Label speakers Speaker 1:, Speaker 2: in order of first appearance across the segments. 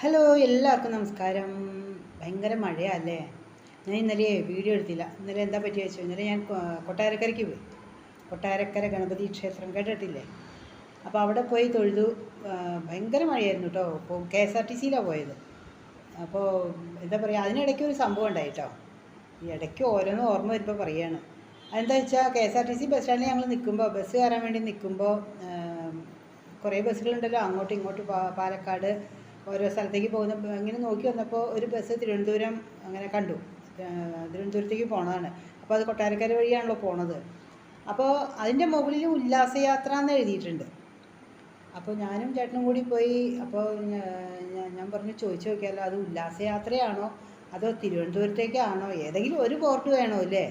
Speaker 1: Hello എല്ലാവർക്കും നമസ്കാരം. ഭയങ്കര മഴയല്ലേ? ഞാൻ ഇന്നലെ വീഡിയോ എടുത്തില്ല. ഇന്നലെ എന്താ പറ്റിയ വെച്ചു ഇന്നലെ ഞാൻ കൊട്ടാരക്കരയ്ക്ക് പോയി. കൊട്ടാരക്കര ഗണപതി ക്ഷേത്രം കേട്ടിട്ടില്ലേ? അപ്പോൾ അവിടെ പോയി തൊഴുതു. ഭയങ്കര മഴയായിരുന്നു കേട്ടോ അപ്പോൾ കെ എസ് ആർ ടി സിയിലാണ് പോയത്. അപ്പോൾ എന്താ പറയുക അതിനിടയ്ക്ക് ഒരു സംഭവം ഉണ്ടായി കേട്ടോ ഇടയ്ക്ക് ഓരോന്ന് ഓർമ്മ വരുമ്പോൾ പറയുകയാണ് അതെന്താ വെച്ചാൽ K S R T C bus സ്റ്റാൻഡിൽ ഞങ്ങൾ നിൽക്കുമ്പോൾ ബസ് കയറാൻ വേണ്ടി നിൽക്കുമ്പോൾ കുറേ ബസ്സുകളുണ്ടല്ലോ അങ്ങോട്ടും ഇങ്ങോട്ടും പാലക്കാട് ഓരോ സ്ഥലത്തേക്ക് പോകുന്ന അങ്ങനെ നോക്കി വന്നപ്പോൾ ഒരു ബസ് തിരുവനന്തപുരം അങ്ങനെ കണ്ടു. തിരുവനന്തപുരത്തേക്ക് പോണതാണ്. അപ്പോൾ അത് കൊട്ടാരക്കര വഴിയാണല്ലോ പോണത്. അപ്പോൾ അതിന്റെ മുകളിൽ ഉല്ലാസയാത്ര എന്ന് എഴുതിയിട്ടുണ്ട്. അപ്പോൾ ഞാനും ചേട്ടനും കൂടി പോയി അപ്പോൾ ഞാൻ പറഞ്ഞു ചോദിച്ചു നോക്കിയാലോ അത് ഉല്ലാസയാത്രയാണോ? അതോ തിരുവനന്തപുരത്തേക്കാണോ? ഏതെങ്കിലും ഒരു പോർട്ട് വേണോ അല്ലേ?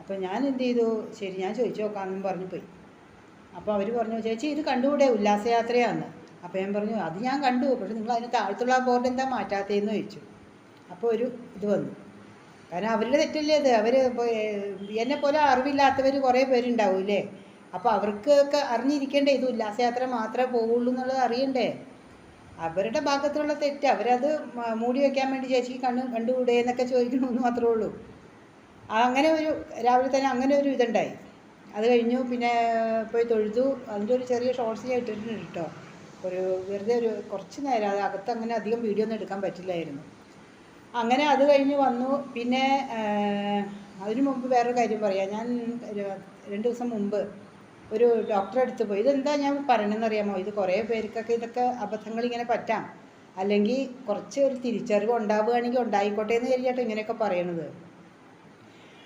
Speaker 1: അപ്പോൾ ഞാൻ എന്ത് ചെയ്തു? ശരി ഞാൻ ചോദിച്ചു നോക്കാമെന്നും പറഞ്ഞു പോയി. അപ്പോൾ അവർ പറഞ്ഞു ചേച്ചി ഇത് കണ്ടുകൂടെ? ഉല്ലാസയാത്രയാന്ന്. അപ്പോൾ ഞാൻ പറഞ്ഞു അത് ഞാൻ കണ്ടു പക്ഷെ നിങ്ങൾ അതിന് താഴത്തുള്ള ബോർഡ് എന്താ മാറ്റാത്തതെന്ന് ചോദിച്ചു. അപ്പോൾ ഒരു ഇത് വന്നു. കാരണം അവരുടെ തെറ്റല്ലേ അത്? അവർ എന്നെ പോലെ അറിവില്ലാത്തവർ കുറേ പേരുണ്ടാവും ഇല്ലേ? അപ്പോൾ അവർക്കൊക്കെ അറിഞ്ഞിരിക്കേണ്ടേ ഇത് ഉല്ലാസയാത്ര മാത്രമേ പോവുള്ളൂ എന്നുള്ളത് അറിയണ്ടേ? അവരുടെ ഭാഗത്തുള്ള തെറ്റ്. അവരത് മൂടി വയ്ക്കാൻ വേണ്ടി ചേച്ചിക്ക് കണ്ണ് കണ്ടുകൂടെ എന്നൊക്കെ ചോദിക്കണമെന്ന് മാത്രമേ ഉള്ളൂ. അങ്ങനെ ഒരു രാവിലെ തന്നെ അങ്ങനെ ഒരു ഇതുണ്ടായി. അത് കഴിഞ്ഞു പിന്നെ പോയി തൊഴുതു. അതിന്റെ ഒരു ചെറിയ ഷോർട്സ് ഞാൻ ഇട്ടിട്ടുണ്ട് കേട്ടോ. ഒരു വെറുതെ ഒരു കുറച്ച് നേരം അത് അകത്ത് അങ്ങനെ അധികം വീഡിയോ ഒന്നും എടുക്കാൻ പറ്റില്ലായിരുന്നു. അങ്ങനെ അത് കഴിഞ്ഞ് വന്നു. പിന്നെ അതിനു മുമ്പ് വേറൊരു കാര്യം പറയാം. ഞാൻ രണ്ട് ദിവസം മുമ്പ് ഒരു ഡോക്ടറെ അടുത്ത് പോയി. ഇതെന്താ ഞാൻ പറയണമെന്നറിയാമോ ഇത് കുറേ പേർക്കൊക്കെ ഇതൊക്കെ അബദ്ധങ്ങൾ ഇങ്ങനെ പറ്റാം. അല്ലെങ്കിൽ കുറച്ച് ഒരു തിരിച്ചറിവ് ഉണ്ടാവുകയാണെങ്കിൽ ഉണ്ടായിക്കോട്ടെ എന്ന് കരുതിയാട്ടോ ഇങ്ങനെയൊക്കെ പറയണത്.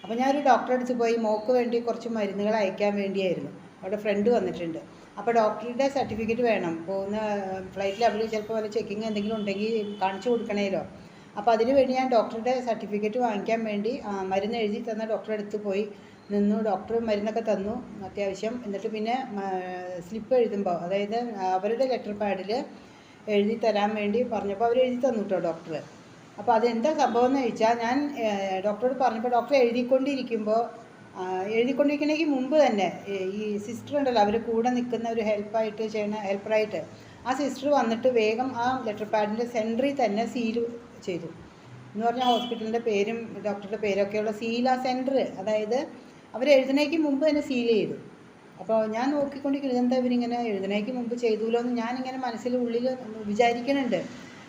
Speaker 1: അപ്പോൾ ഞാനൊരു ഡോക്ടറെ അടുത്ത് പോയി. മോക്ക് വേണ്ടി കുറച്ച് മരുന്നുകൾ അയക്കാൻ വേണ്ടിയായിരുന്നു. അവിടെ ഫ്രണ്ട് വന്നിട്ടുണ്ട്. അപ്പോൾ ഡോക്ടറുടെ സർട്ടിഫിക്കറ്റ് വേണം. പോകുന്ന ഫ്ലൈറ്റിൽ അവർ ചിലപ്പോൾ വല്ല ചെക്കിങ് എന്തെങ്കിലും ഉണ്ടെങ്കിൽ കാണിച്ചു കൊടുക്കണേലോ. അപ്പോൾ അതിന് വേണ്ടി ഞാൻ ഡോക്ടറുടെ സർട്ടിഫിക്കറ്റ് വാങ്ങിക്കാൻ വേണ്ടി മരുന്ന് എഴുതി തന്ന ഡോക്ടറെ അടുത്ത് പോയി. നിന്നു ഡോക്ടർ മരുന്നൊക്കെ തന്നു അത്യാവശ്യം. എന്നിട്ട് പിന്നെ സ്ലിപ്പ് എഴുതുമ്പോൾ അതായത് അവരുടെ ലെറ്റർ പാഡിൽ എഴുതി തരാൻ വേണ്ടി പറഞ്ഞപ്പോൾ അവർ എഴുതി തന്നു കേട്ടോ ഡോക്ടർ അപ്പോൾ അതെന്താ സംഭവം എന്ന് ചോദിച്ചാൽ ഞാൻ ഡോക്ടറോട് പറഞ്ഞപ്പോൾ ഡോക്ടർ എഴുതിക്കൊണ്ടിരിക്കുമ്പോൾ എഴുതിക്കൊണ്ടിരിക്കണമെങ്കിൽ മുമ്പ് തന്നെ ഈ സിസ്റ്റർ ഉണ്ടല്ലോ അവർ കൂടെ നിൽക്കുന്ന ഒരു ഹെൽപ്പായിട്ട് ചെയ്യണ ഹെൽപ്പറായിട്ട് ആ സിസ്റ്റർ വന്നിട്ട് വേഗം ആ ലെറ്റർ പാഡിന്റെ സെന്ററിൽ തന്നെ സീൽ ചെയ്തു. എന്ന് പറഞ്ഞാൽ ഹോസ്പിറ്റലിന്റെ പേരും ഡോക്ടറുടെ പേരൊക്കെയുള്ള സീൽ ആ സെന്റർ അതായത് അവർ എഴുതണേക്ക് മുമ്പ് തന്നെ സീൽ ചെയ്തു. അപ്പോൾ ഞാൻ നോക്കിക്കൊണ്ടിരിക്കുന്നത് എന്താ ഇവരിങ്ങനെ എഴുതണേക്ക് മുമ്പ് ചെയ്തൂലോ എന്ന് ഞാനിങ്ങനെ മനസ്സിൽ ഉള്ളിൽ വിചാരിക്കുന്നുണ്ട്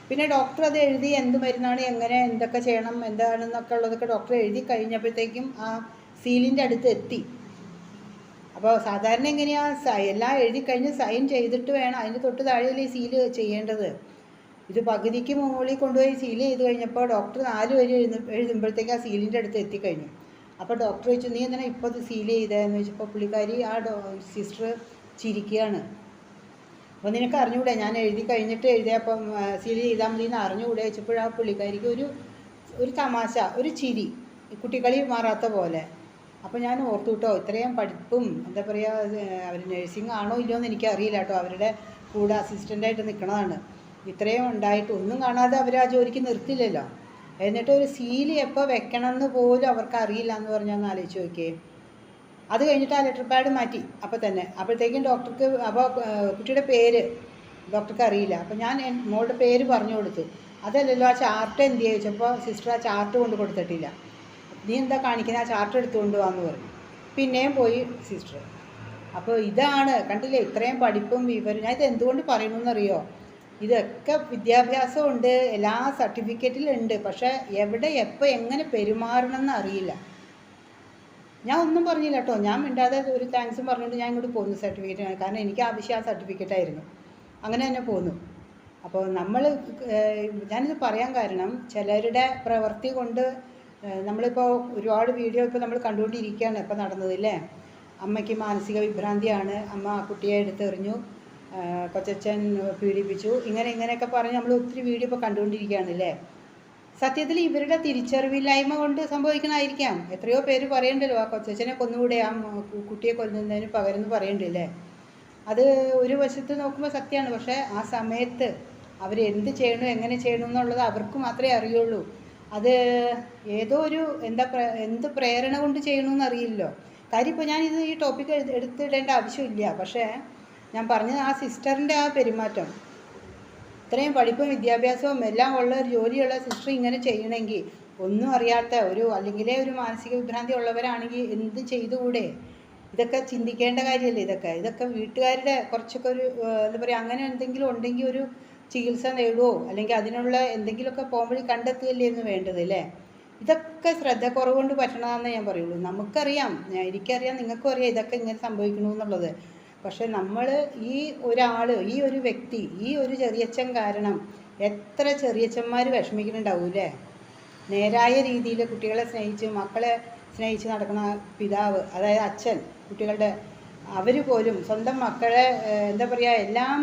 Speaker 1: പിന്നെ ഡോക്ടർ അത് എഴുതി എന്ത് മരുന്നാണ് എങ്ങനെ എന്തൊക്കെ ചെയ്യണം എന്താണെന്നൊക്കെ ഉള്ളതൊക്കെ ഡോക്ടർ എഴുതി കഴിഞ്ഞപ്പോഴത്തേക്കും ആ സീലിന്റെ അടുത്ത് എത്തി. അപ്പോൾ സാധാരണ എങ്ങനെയാണ് എല്ലാം എഴുതി കഴിഞ്ഞ് സൈൻ ചെയ്തിട്ട് വേണം. അതിന് തൊട്ട് താഴെയല്ലേ സീൽ ചെയ്യേണ്ടത്. ഇത് പകുതിക്ക് മുകളിൽ കൊണ്ടുപോയി സീൽ ചെയ്ത് കഴിഞ്ഞപ്പോൾ ഡോക്ടർ നാല് വരി എഴുതി എഴുതുമ്പോഴത്തേക്ക് ആ സീലിന്റെ അടുത്ത് എത്തിക്കഴിഞ്ഞു. അപ്പോൾ ഡോക്ടർ ചോദിച്ചു നീ എന്തിനാ ഇപ്പോൾ ഇത് സീൽ ചെയ്തതെന്ന്? വെച്ചപ്പോൾ പുള്ളിക്കാരി ആ ഡോ സിസ്റ്റർ ചിരിക്കുകയാണ്. അപ്പോൾ നിനക്ക് അറിഞ്ഞുകൂടെ ഞാൻ എഴുതി കഴിഞ്ഞിട്ട് എഴുതിയപ്പം സീൽ ചെയ്താൽ മതി എന്ന് അറിഞ്ഞുകൂടെ വെച്ചപ്പോൾ ആ പുള്ളിക്കാരിക്ക് ഒരു ഒരു തമാശ ഒരു ചിരി. ഈ കുട്ടിക്കളി മാറാത്ത പോലെ. അപ്പോൾ ഞാൻ ഓർത്തു കേട്ടോ ഇത്രയും പഠിപ്പും എന്താ പറയുക അവർ നഴ്സിംഗ് ആണോ ഇല്ലയോ എന്ന് എനിക്കറിയില്ല കേട്ടോ അവരുടെ കൂടെ അസിസ്റ്റന്റായിട്ട് നിൽക്കണതാണ് ഇത്രയും ഉണ്ടായിട്ട് ഒന്നും കാണാതെ അവർ ആ ജോലിക്ക് നിർത്തില്ലല്ലോ എന്നിട്ട് ഒരു സീൽ എപ്പോൾ വെക്കണമെന്ന് പോലും അവർക്ക് അറിയില്ല എന്ന് പറഞ്ഞാൽ ഒന്ന് ആലോചിച്ച് നോക്കിയേ. അത് കഴിഞ്ഞിട്ട് ആ ലെറ്റർ പാഡ് മാറ്റി അപ്പോൾ തന്നെ. അപ്പോഴത്തേക്കും ഡോക്ടർക്ക് അപ്പോൾ കുട്ടിയുടെ പേര് ഡോക്ടർക്ക് അറിയില്ല. അപ്പോൾ ഞാൻ മോളുടെ പേര് പറഞ്ഞു കൊടുത്തു. അതല്ലല്ലോ ആ ചാർട്ട് എന്ത് ചോദിച്ചപ്പോൾ സിസ്റ്റർ ആ ചാർട്ട് കൊണ്ട് കൊടുത്തിട്ടില്ല. നീ എന്താ കാണിക്കുന്നത് ആ ചാർട്ട് എടുത്തുകൊണ്ട് വാന്ന് പറഞ്ഞു. പിന്നെയും പോയി സിസ്റ്റർ അപ്പോൾ ഇതാണ് കണ്ടില്ലേ? ഇത്രയും പഠിപ്പും വിവരം. ഞാൻ ഇത് എന്തുകൊണ്ട് പറയണമെന്നറിയോ ഇതൊക്കെ വിദ്യാഭ്യാസം ഉണ്ട് എല്ലാ സർട്ടിഫിക്കറ്റിലുണ്ട്. പക്ഷേ എവിടെ എപ്പോൾ എങ്ങനെ പെരുമാറണമെന്ന് അറിയില്ല. ഞാൻ ഒന്നും പറഞ്ഞില്ല കേട്ടോ. ഞാൻ മിണ്ടാതെ ഒരു താങ്ക്സും പറഞ്ഞിട്ട് ഞാൻ ഇങ്ങോട്ട് പോകുന്നു സർട്ടിഫിക്കറ്റ് കാരണം എനിക്ക് ആവശ്യം ആ സർട്ടിഫിക്കറ്റായിരുന്നു അങ്ങനെ തന്നെ പോന്നു. അപ്പോൾ നമ്മൾ ഞാനിത് പറയാൻ കാരണം ചിലരുടെ പ്രവൃത്തി കൊണ്ട് നമ്മളിപ്പോൾ ഒരുപാട് വീഡിയോ ഇപ്പോൾ നമ്മൾ കണ്ടുകൊണ്ടിരിക്കുകയാണ് ഇപ്പോൾ നടന്നത് അല്ലേ അമ്മയ്ക്ക് മാനസിക വിഭ്രാന്തിയാണ്. അമ്മ ആ കുട്ടിയെ എടുത്തെറിഞ്ഞു കൊച്ചച്ഛൻ പീഡിപ്പിച്ചു. ഇങ്ങനെ ഇങ്ങനെയൊക്കെ പറഞ്ഞ് നമ്മൾ ഒത്തിരി വീഡിയോ ഇപ്പോൾ കണ്ടുകൊണ്ടിരിക്കുകയാണ് അല്ലേ സത്യത്തിൽ ഇവരുടെ തിരിച്ചറിവില്ലായ്മ കൊണ്ട് സംഭവിക്കണമായിരിക്കാം എത്രയോ പേര് പറയണ്ടല്ലോ ആ കൊച്ചച്ഛനെ കൊന്നുകൂടെ ആ കുട്ടിയെ കൊല്ലുന്നതിന് പകരം എന്ന് പറയണ്ടില്ലേ അത് ഒരു വശത്ത് നോക്കുമ്പോൾ സത്യമാണ് പക്ഷേ ആ സമയത്ത് അവരെന്ത് ചെയ്യണു എങ്ങനെ ചെയ്യണു എന്നുള്ളത് അവർക്ക് മാത്രമേ അറിയുള്ളൂ. അത് ഏതോ ഒരു എന്താ എന്ത് പ്രേരണ കൊണ്ട് ചെയ്യണമെന്ന് അറിയില്ലല്ലോ. കാര്യം ഇപ്പോൾ ഞാനിത് ഈ ടോപ്പിക്ക് എടുത്തിടേണ്ട ആവശ്യമില്ല. പക്ഷേ ഞാൻ പറഞ്ഞത് ആ സിസ്റ്ററിന്റെ ആ പെരുമാറ്റം ഇത്രയും പഠിപ്പും വിദ്യാഭ്യാസവും എല്ലാം ഉള്ള ഒരു ജോലിയുള്ള സിസ്റ്റർ ഇങ്ങനെ ചെയ്യണമെങ്കിൽ ഒന്നും അറിയാത്ത ഒരു അല്ലെങ്കിലേ ഒരു മാനസിക വിഭ്രാന്തി ഉള്ളവരാണെങ്കിൽ എന്ത് ചെയ്തുകൂടെ? ഇതൊക്കെ ചിന്തിക്കേണ്ട കാര്യമല്ലേ ഇതൊക്കെ? ഇതൊക്കെ വീട്ടുകാരുടെ കുറച്ചൊക്കെ ഒരു എന്താ പറയുക അങ്ങനെ എന്തെങ്കിലും ഉണ്ടെങ്കിൽ ഒരു ചികിത്സ നേടുവോ? അല്ലെങ്കിൽ അതിനുള്ള എന്തെങ്കിലുമൊക്കെ പോകുമ്പോൾ എന്ന് വേണ്ടത് അല്ലേ? ഇതൊക്കെ ശ്രദ്ധ കൊണ്ട് പറ്റണതാണെന്ന് ഞാൻ പറയുള്ളൂ. നമുക്കറിയാം. എനിക്കറിയാം. നിങ്ങൾക്കും അറിയാം ഇതൊക്കെ ഇങ്ങനെ സംഭവിക്കണു എന്നുള്ളത്. പക്ഷെ നമ്മൾ ഈ ഒരാൾ ഈ ഒരു വ്യക്തി ഈ ഒരു ചെറിയച്ഛൻ കാരണം എത്ര ചെറിയച്ഛന്മാർ വിഷമിക്കുന്നുണ്ടാവും അല്ലേ? നേരായ രീതിയിൽ കുട്ടികളെ സ്നേഹിച്ച് മക്കളെ സ്നേഹിച്ച് നടക്കുന്ന പിതാവ് അതായത് അച്ഛൻ കുട്ടികളുടെ അവർ പോലും സ്വന്തം മക്കളെ എന്താ പറയുക എല്ലാം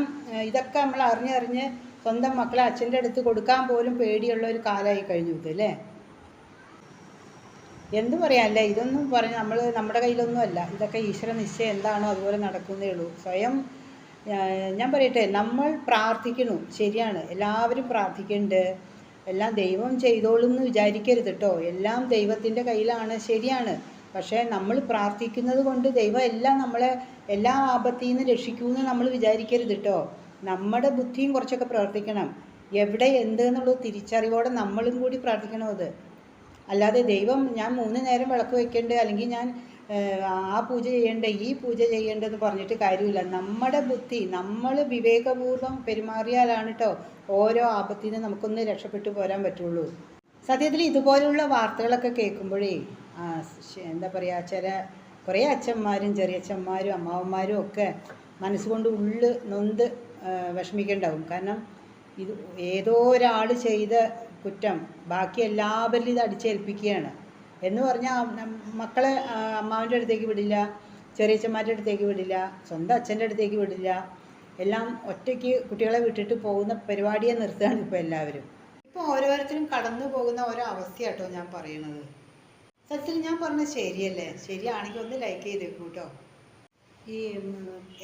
Speaker 1: ഇതൊക്കെ നമ്മൾ അറിഞ്ഞറിഞ്ഞ് സ്വന്തം മക്കളെ അച്ഛന്റെ അടുത്ത് കൊടുക്കാൻ പോലും പേടിയുള്ള ഒരു കാലമായി കഴിഞ്ഞു ഇത് അല്ലേ? എന്ത് പറയാനല്ലേ ഇതൊന്നും പറഞ്ഞ് നമ്മൾ നമ്മുടെ കയ്യിലൊന്നും അല്ല. ഇതൊക്കെ ഈശ്വര നിശ്ചയം എന്താണോ അതുപോലെ നടക്കുന്നേ ഉള്ളൂ. സ്വയം ഞാൻ പറയട്ടെ നമ്മൾ പ്രാർത്ഥിക്കണു. ശരിയാണ്. എല്ലാവരും പ്രാർത്ഥിക്കുന്നുണ്ട് എല്ലാം ദൈവം ചെയ്തോളും എന്ന് വിചാരിക്കരുത് കേട്ടോ എല്ലാം ദൈവത്തിന്റെ കയ്യിലാണ്. ശരിയാണ്. പക്ഷേ നമ്മൾ പ്രാർത്ഥിക്കുന്നത് കൊണ്ട് ദൈവം എല്ലാം നമ്മളെ എല്ലാ ആപത്തിൽ നിന്ന് രക്ഷിക്കുമെന്ന് നമ്മൾ വിചാരിക്കരുത് കേട്ടോ നമ്മുടെ ബുദ്ധിയും കുറച്ചൊക്കെ പ്രവർത്തിക്കണം. എവിടെ എന്ത് എന്നുള്ള തിരിച്ചറിവോടെ നമ്മളും കൂടി പ്രാർത്ഥിക്കണം അത്. അല്ലാതെ ദൈവം ഞാൻ മൂന്ന് നേരം വിളക്ക് വയ്ക്കേണ്ടേ അല്ലെങ്കിൽ ഞാൻ ആ പൂജ ചെയ്യേണ്ടേ ഈ പൂജ ചെയ്യേണ്ടതെന്ന് പറഞ്ഞിട്ട് കാര്യമില്ല. നമ്മുടെ ബുദ്ധി നമ്മൾ വിവേകപൂർവം പെരുമാറിയാലാണ് കേട്ടോ ഓരോ ആപത്തിൽ നിന്ന് നമുക്കൊന്ന് രക്ഷപ്പെട്ടു പോരാൻ പറ്റുള്ളൂ. സത്യത്തിൽ ഇതുപോലുള്ള വാർത്തകളൊക്കെ കേൾക്കുമ്പോഴേ എന്താ പറയുക ചില കുറേ അച്ഛന്മാരും ചെറിയച്ഛന്മാരും അമ്മാവന്മാരും ഒക്കെ മനസ്സുകൊണ്ട് ഉള്ള് നൊന്ത് വിഷമിക്കേണ്ടാവും. കാരണം ഇത് ഏതോ ഒരാൾ ചെയ്ത കുറ്റം ബാക്കി എല്ലാവരിലും ഇത് അടിച്ചേൽപ്പിക്കുകയാണ്. എന്ന് പറഞ്ഞാൽ മക്കളെ അമ്മാവിന്റെ അടുത്തേക്ക് വിടില്ല ചെറിയച്ഛന്മാരുടെ അടുത്തേക്ക് വിടില്ല സ്വന്തം അച്ഛന്റെ അടുത്തേക്ക് വിടില്ല. എല്ലാം ഒറ്റയ്ക്ക് കുട്ടികളെ വിട്ടിട്ട് പോകുന്ന പരിപാടിയെ നിർത്തുകയാണ് ഇപ്പോൾ എല്ലാവരും. ഇപ്പോൾ ഓരോരുത്തരും കടന്നു പോകുന്ന ഓരോ അവസ്ഥയാട്ടോ ഞാൻ പറയണത്. സത്യത്തിൽ ഞാൻ പറഞ്ഞത് ശരിയല്ലേ? ശരിയാണെങ്കിൽ ഒന്ന് ലൈക്ക് ചെയ്തേക്കൂ കേട്ടോ ഈ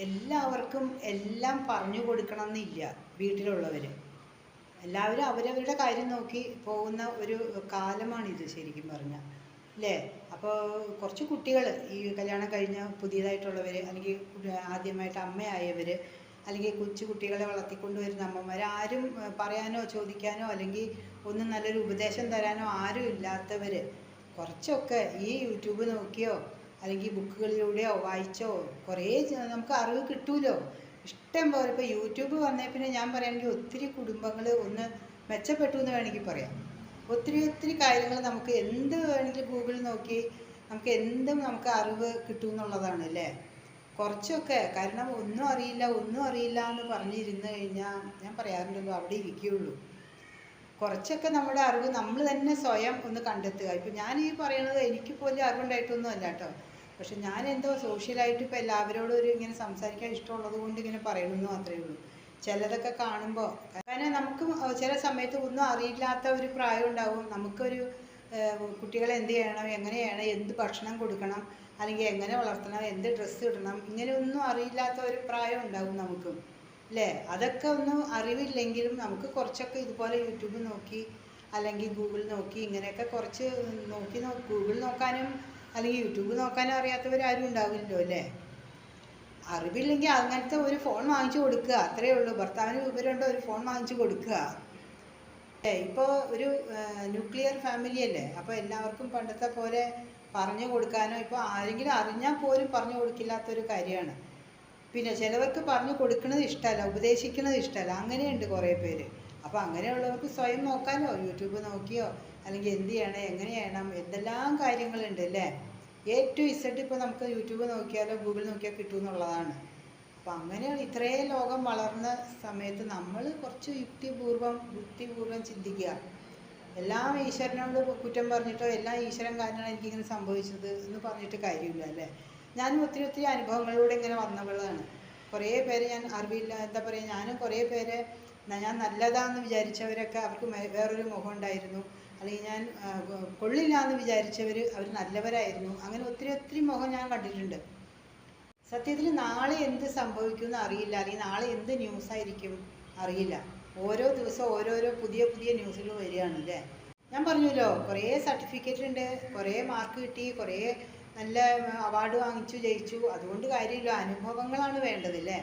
Speaker 1: എല്ലാവർക്കും എല്ലാം പറഞ്ഞു കൊടുക്കണം എന്നില്ല വീട്ടിലുള്ളവർ എല്ലാവരും അവരവരുടെ കാര്യം നോക്കി പോകുന്ന ഒരു കാലമാണിത് ശരിക്കും പറഞ്ഞാൽ അല്ലേ അപ്പോൾ കുറച്ച് കുട്ടികൾ ഈ കല്യാണം കഴിഞ്ഞ പുതിയതായിട്ടുള്ളവർ അല്ലെങ്കിൽ ആദ്യമായിട്ട് അമ്മയായവർ അല്ലെങ്കിൽ കൊച്ചു കുട്ടികളെ വളർത്തിക്കൊണ്ടുവരുന്ന അമ്മമാർ ആരും പറയാനോ ചോദിക്കാനോ അല്ലെങ്കിൽ ഒന്നും നല്ലൊരു ഉപദേശം തരാനോ ആരും ഇല്ലാത്തവർ കുറച്ചൊക്കെ ഈ യൂട്യൂബ് നോക്കിയോ അല്ലെങ്കിൽ ബുക്കുകളിലൂടെയോ വായിച്ചോ കുറേ നമുക്ക് അറിവ് കിട്ടൂലോ. ഇഷ്ടം പോലെ ഇപ്പോൾ യൂട്യൂബ് വന്നേ പിന്നെ ഞാൻ പറയുകയാണെങ്കിൽ ഒത്തിരി കുടുംബങ്ങൾ ഒന്ന് മെച്ചപ്പെട്ടു എന്ന് വേണമെങ്കിൽ പറയാം. ഒത്തിരി ഒത്തിരി കാര്യങ്ങൾ നമുക്ക് എന്ത് വേണമെങ്കിലും ഗൂഗിളിൽ നോക്കി നമുക്ക് എന്തും നമുക്ക് അറിവ് കിട്ടും എന്നുള്ളതാണ് അല്ലേ? കുറച്ചൊക്കെ കാരണം ഒന്നും അറിയില്ല ഒന്നും അറിയില്ല എന്ന് പറഞ്ഞിരുന്നു കഴിഞ്ഞാൽ ഞാൻ പറയാറുണ്ടല്ലോ അവിടെ ഇരിക്കുകയുള്ളൂ. കുറച്ചൊക്കെ നമ്മുടെ അറിവ് നമ്മൾ തന്നെ സ്വയം ഒന്ന് കണ്ടെത്തുക. ഇപ്പം ഞാൻ ഈ പറയുന്നത് എനിക്ക് പോലും അറിവുണ്ടായിട്ടൊന്നും അല്ല കേട്ടോ പക്ഷെ ഞാൻ എന്തോ സോഷ്യലായിട്ട് ഇപ്പോൾ എല്ലാവരോടും ഒരു ഇങ്ങനെ സംസാരിക്കാൻ ഇഷ്ടമുള്ളത് കൊണ്ട് ഇങ്ങനെ പറയണമെന്ന് മാത്രമേ ഉള്ളൂ. ചിലതൊക്കെ കാണുമ്പോൾ കാരണം നമുക്ക് ചില സമയത്ത് ഒന്നും അറിയില്ലാത്ത ഒരു പ്രായം ഉണ്ടാവും. നമുക്കൊരു കുട്ടികളെ എന്ത് ചെയ്യണം എങ്ങനെയാണ് എന്ത് ഭക്ഷണം കൊടുക്കണം അല്ലെങ്കിൽ എങ്ങനെ വളർത്തണം എന്ത് ഡ്രസ്സ് ഇടണം ഇങ്ങനെയൊന്നും അറിയില്ലാത്ത ഒരു പ്രായം ഉണ്ടാവും നമുക്കും. അല്ലേ അതൊക്കെ ഒന്നും അറിവില്ലെങ്കിലും നമുക്ക് കുറച്ചൊക്കെ ഇതുപോലെ യൂട്യൂബ് നോക്കി അല്ലെങ്കിൽ ഗൂഗിൾ നോക്കി ഇങ്ങനെയൊക്കെ കുറച്ച് നോക്കി ഗൂഗിൾ നോക്കാനും അല്ലെങ്കിൽ യൂട്യൂബ് നോക്കാനും അറിയാത്തവരാരും ഉണ്ടാവില്ലല്ലോ അല്ലേ അറിവില്ലെങ്കിൽ അങ്ങനത്തെ ഒരു ഫോൺ വാങ്ങിച്ചു കൊടുക്കുക. അത്രയേ ഉള്ളൂ. ഭർത്താവിന് വിവരമുണ്ടോ? ഒരു ഫോൺ വാങ്ങിച്ചു കൊടുക്കുക. അല്ലേ ഇപ്പോൾ ഒരു ന്യൂക്ലിയർ ഫാമിലി അല്ലേ? അപ്പോൾ എല്ലാവർക്കും പണ്ടത്തെ പോലെ പറഞ്ഞു കൊടുക്കാനോ ഇപ്പോൾ ആരെങ്കിലും അറിഞ്ഞാൽ പോലും പറഞ്ഞു കൊടുക്കില്ലാത്തൊരു കാര്യമാണ്. പിന്നെ ചിലവർക്ക് പറഞ്ഞു കൊടുക്കുന്നത് ഇഷ്ടമല്ല ഉപദേശിക്കുന്നത് ഇഷ്ടമല്ല. അങ്ങനെയുണ്ട് കുറേ പേര്. അപ്പോൾ അങ്ങനെയുള്ളവർക്ക് സ്വയം നോക്കാനോ യൂട്യൂബ് നോക്കിയോ അല്ലെങ്കിൽ എന്ത് ചെയ്യണം എങ്ങനെ ചെയ്യണം എന്തെല്ലാം കാര്യങ്ങളുണ്ട് അല്ലേ? എ ടു ഇസഡ് ഇപ്പോൾ നമുക്ക് യൂട്യൂബ് നോക്കിയാലോ ഗൂഗിൾ നോക്കിയാൽ കിട്ടും എന്നുള്ളതാണ് അപ്പം അങ്ങനെ ഇത്രയും ലോകം വളർന്ന സമയത്ത് നമ്മൾ കുറച്ച് യുക്തിപൂർവം യുക്തിപൂർവം ചിന്തിക്കുക. എല്ലാം ഈശ്വരനോട് കുറ്റം പറഞ്ഞിട്ടോ എല്ലാം ഈശ്വരൻ കാരണമാണ് എനിക്കിങ്ങനെ സംഭവിച്ചത് എന്ന് പറഞ്ഞിട്ട് കാര്യമില്ല അല്ലേ? ഞാനും ഒത്തിരി ഒത്തിരി അനുഭവങ്ങളിലൂടെ ഇങ്ങനെ വന്നവളാണ്. കുറേ പേര് ഞാൻ അറിവില്ല. എന്താ പറയുക ഞാനും കുറേ പേര് ഞാൻ നല്ലതാണെന്ന് വിചാരിച്ചവരൊക്കെ അവർക്ക് വേറൊരു മുഖം ഉണ്ടായിരുന്നു. അല്ലെങ്കിൽ ഞാൻ കൊള്ളില്ല എന്ന് വിചാരിച്ചവർ അവർ നല്ലവരായിരുന്നു. അങ്ങനെ ഒത്തിരി ഒത്തിരി മുഖം ഞാൻ കണ്ടിട്ടുണ്ട്. സത്യത്തിൽ നാളെ എന്ത് സംഭവിക്കുമെന്ന് അറിയില്ല. അല്ലെങ്കിൽ നാളെ എന്ത് ന്യൂസ് ആയിരിക്കും അറിയില്ല. ഓരോ ദിവസവും ഓരോരോ പുതിയ പുതിയ ന്യൂസുകൾ വരികയാണ് അല്ലേ ഞാൻ പറഞ്ഞല്ലോ കുറേ സർട്ടിഫിക്കറ്റ് ഉണ്ട് കുറേ മാർക്ക് കിട്ടി കുറേ നല്ല അവാർഡ് വാങ്ങിച്ചു ജയിച്ചു. അതുകൊണ്ട് കാര്യമില്ല. അനുഭവങ്ങളാണ് വേണ്ടത് അല്ലേ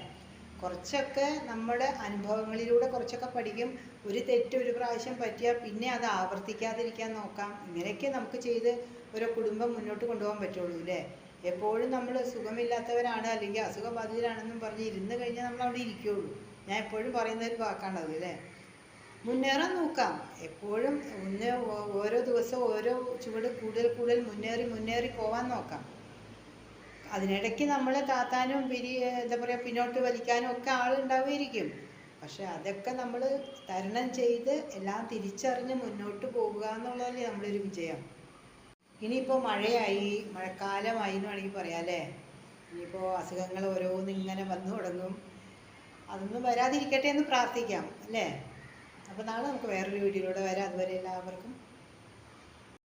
Speaker 1: കുറച്ചൊക്കെ നമ്മുടെ അനുഭവങ്ങളിലൂടെ കുറച്ചൊക്കെ പഠിക്കും. ഒരു തെറ്റ് ഒരു പ്രാവശ്യം പറ്റിയാൽ പിന്നെ അത് ആവർത്തിക്കാതിരിക്കാൻ നോക്കാം. ഇങ്ങനെയൊക്കെ നമുക്ക് ചെയ്ത് ഒരു കുടുംബം മുന്നോട്ട് കൊണ്ടുപോകാൻ പറ്റുള്ളൂ അല്ലേ എപ്പോഴും നമ്മൾ സുഖമില്ലാത്തവരാണ് അല്ലെങ്കിൽ അസുഖബാധിതരാണെന്നും പറഞ്ഞ് ഇരുന്ന് കഴിഞ്ഞാൽ നമ്മൾ അവിടെ ഇരിക്കുകയുള്ളൂ ഞാൻ എപ്പോഴും പറയുന്ന ഒരു വാക്കാണത് അല്ലേ മുന്നേറാൻ നോക്കാം. എപ്പോഴും ഒന്ന് ഓരോ ദിവസവും ഓരോ ചുവട് കൂടുതൽ കൂടുതൽ മുന്നേറി മുന്നേറി പോവാൻ നോക്കാം. അതിനിടയ്ക്ക് നമ്മൾ താത്താനും പിരി എന്താ പറയുക പിന്നോട്ട് വലിക്കാനും ഒക്കെ ആളുണ്ടാവുമായിരിക്കും. പക്ഷെ അതൊക്കെ നമ്മൾ തരണം ചെയ്ത് എല്ലാം തിരിച്ചറിഞ്ഞ് മുന്നോട്ട് പോകുക എന്നുള്ളതല്ലേ നമ്മളൊരു വിജയം. ഇനിയിപ്പോൾ മഴയായി മഴക്കാലമായി എന്ന് വേണമെങ്കിൽ പറയാം അല്ലേ? ഇനിയിപ്പോൾ അസുഖങ്ങൾ ഓരോന്ന് ഇങ്ങനെ വന്നു തുടങ്ങും. അതൊന്നും വരാതിരിക്കട്ടെ എന്ന് പ്രാർത്ഥിക്കാം അല്ലേ? അപ്പോൾ നാളെ നമുക്ക് വേറൊരു വീഡിയോയിലൂടെ വരാം. അതുവരെ എല്ലാവർക്കും